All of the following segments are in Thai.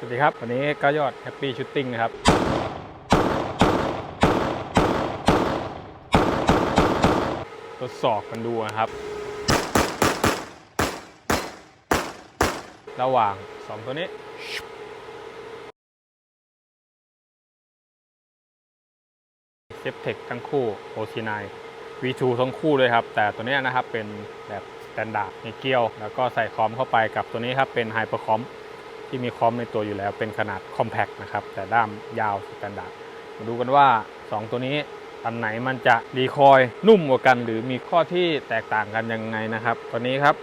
สวัสดีครับ วันนี้ก้ายอดแฮปปี้ชูตติ้งนะครับ ทดสอบกันดูนะครับ ระหว่าง 2 ตัวนี้เซฟเทคทั้งคู่ OC9 V2 ทั้งคู่เลยครับ แต่ตัวนี้นะครับเป็นแบบสแตนดาร์ดมีเกลียว แล้วก็ใส่คอมเข้าไปกับตัวนี้ครับเป็นไฮเปอร์คอม ที่มีคอมในตัวอยู่แล้วเป็นขนาดคอมแพคนะครับ แต่ด้ามยาวสแตนดาร์ดมาดูกันว่า 2 ตัวนี้อันไหนมันจะรีคอยนุ่มกว่ากัน หรือมีข้อที่แตกต่างกันยังไงนะครับ ตัวนี้ครับ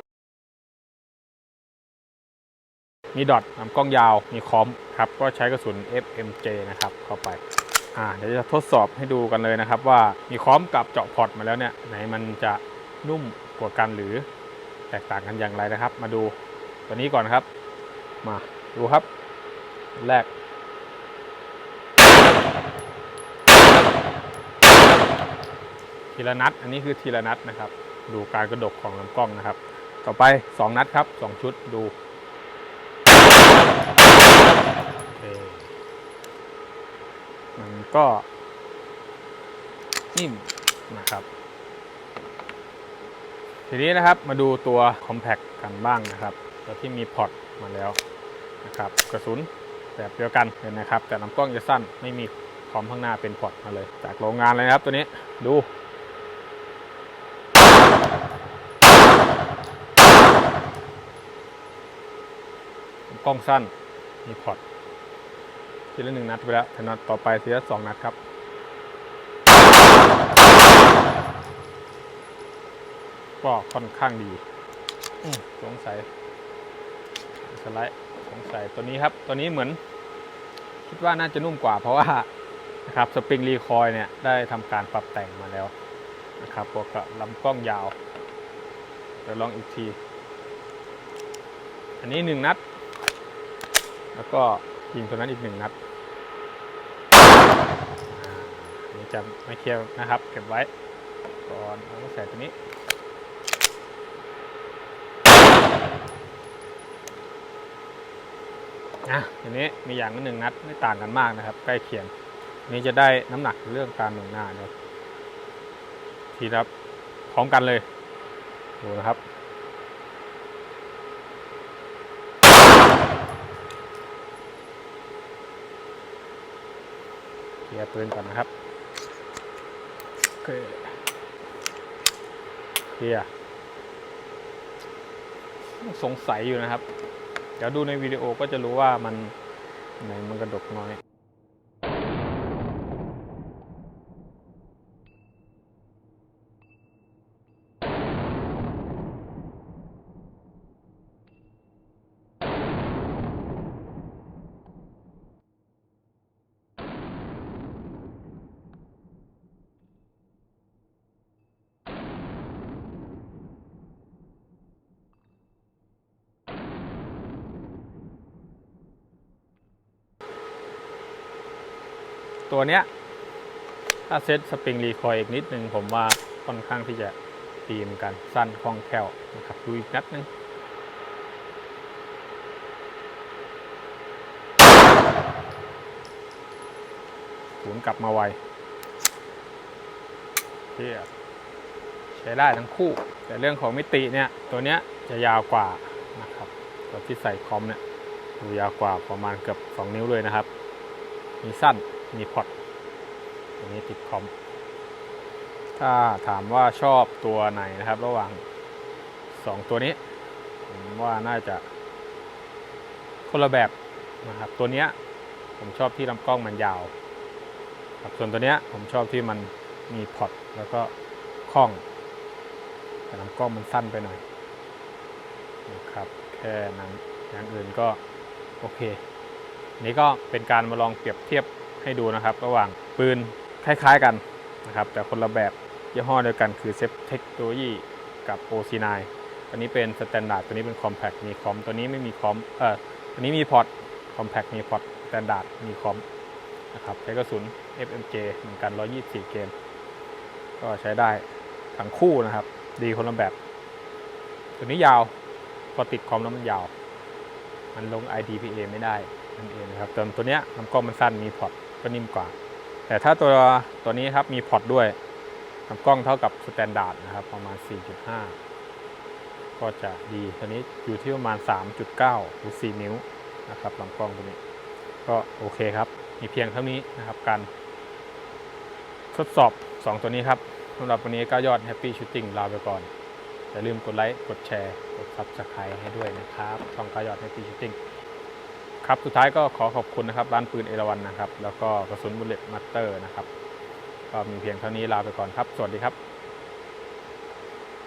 มีดอทลำกล้องยาวมีคอมครับ ก็ใช้กระสุน FMJ นะครับ เข้าไปอ่าเดี๋ยวจะทดสอบให้ดูกันเลยนะครับ ว่ามีคอมกับเจาะพอร์ตมาแล้วเนี่ยไหนมันจะนุ่มกว่ากันหรือแตกต่างกันอย่างไรนะครับ มาดูตัวนี้ก่อนครับมา ดูครับ แรก ทีละนัด อันนี้คือทีละนัดนะครับ ดูการกระดกของลำกล้องนะครับ ต่อไป 2 นัดครับ 2 ชุดดูมันก็นิ่มนะครับ ทีนี้นะครับมาดูตัว Compact กันบ้างนะครับ ตัวที่มีพอร์ตมาแล้ว นะครับกระสุนแบบเดียวกันเลยนะครับ แต่ลำกล้องจะสั้นไม่มีคอมข้างหน้าเป็นพอร์ตมาเลย จากโรงงานเลยนะครับตัวนี้ดูกล้องสั้นมีพอร์ตทีละหนึ่งนัดไปแล้วแต่นัดต่อไปทีละสองนัดครับก็ค่อนข้างดีสงสัยสไลด์ สงสัยตัวนี้ครับ ตัวนี้เหมือน คิดว่าน่าจะนุ่มกว่า เพราะว่านะครับสปริงรีคอยเนี่ยได้ทำการปรับแต่งมาแล้วนะครับบวกกับลำกล้องยาวเดี๋ยวลองอีกที อันนี้หนึ่งนัด แล้วก็ยิงตัวนั้นอีกหนึ่งนัดอันนี้จะไม่เคลียร์นะครับ เก็บไว้ก่อนเอาใส่ตัวนี้ อะทีนี้มีอย่างละหนึ่งนัดไม่ต่างกันมากนะครับ ใกล้เคียงนนี้จะได้น้ำหนักเรื่องการหน่วงหน้าเนาะทีครับพร้อมกันเลยดูนะครับเคลียร์ปืนก่อนนะครับเคเคลียร์สงสัยอยู่นะครับ เดี๋ยวดูในวิดีโอก็จะรู้ว่ามันไหนมันกระดกน้อย ตัวเนี้ย ถ้าเซตสปริงรีคอยอีกนิดนึงผมว่าค่อนข้างที่จะดีมกันสั้นคล่องแคล่วนะครับดูอีกนัดนึงศูนย์กลับมาไวเที่ยใช้ได้ทั้งคู่ แต่เรื่องของมิติเนี่ยตัวเนี้ยจะยาวกว่านะครับตัวที่ใส่คอมเนี่ยดูยาวกว่าประมาณเกือบ 2 นิ้วเลยนะครับ มีสั้น มีพอร์ตตัวนี้ติดคอม ถ้าถามว่าชอบตัวไหนนะครับ ระหว่าง 2 ตัวนี้ ผมว่าน่าจะคนละแบบนะครับ ตัวเนี้ยผมชอบที่ลำกล้องมันยาวครับส่วนตัวเนี้ยผมชอบที่มันมีพอร์ตแล้วก็คล้อง แต่ลำกล้องมันสั้นไปหน่อยนะครับแค่นั้นอย่างอื่นก็โอเค นี่ก็เป็นการมาลองเปรียบเทียบ ให้ดูนะครับ ระหว่างปืนคล้ายๆกันนะครับแต่คนละแบบยี่ห้อเดียวกันคือเซฟเทคโนโลยีกับ OC9 ตัวนี้เป็นสแตนดาร์ดตัวนี้เป็นคอมแพคมีคอมตัวนี้ไม่มีคอมเอ่อตัวนี้มีพอร์ตคอมแพคมีพอร์ตสแตนดาร์ดมีคอมนะครับใช้กระสุน FMJ เหมือนกัน 124 เกม ก็ใช้ได้ทั้งคู่นะครับ ดีคนละแบบ ตัวนี้ยาวพอติดคอมแล้วมันยาว มันลง IDPA ไม่ได้นั่นเองนะครับแต่ตัวเนี้ยลำกล้องมันสั้นมีพอร์ต ก็นิ่มกว่า แต่ถ้าตัวตัวนี้ครับมีพอร์ตด้วยลำกล้องเท่ากับสแตนดาร์ดนะครับ ประมาณ 4.5 ก็จะดีตัวนี้อยู่ที่ประมาณ 3.9 หรือ 4 นิ้วนะครับลำกล้องตัวนี้ ก็โอเคครับ มีเพียงเท่านี้นะครับการทดสอบ 2 ตัวนี้ครับสำหรับวันนี้ก็ยอด Happy Shooting ลาไปก่อน อย่าลืมกดไลค์ กดแชร์ กด Subscribe ให้ด้วยนะครับช่องก็ยอด Happy Shooting ครับสุดท้ายก็ขอขอบคุณนะครับร้านปืนเอราวันนะครับ แล้วก็กระสุนบุลเลตมัตเตอร์นะครับก็มีเพียงเท่านี้ลาไปก่อนครับ สวัสดีครับ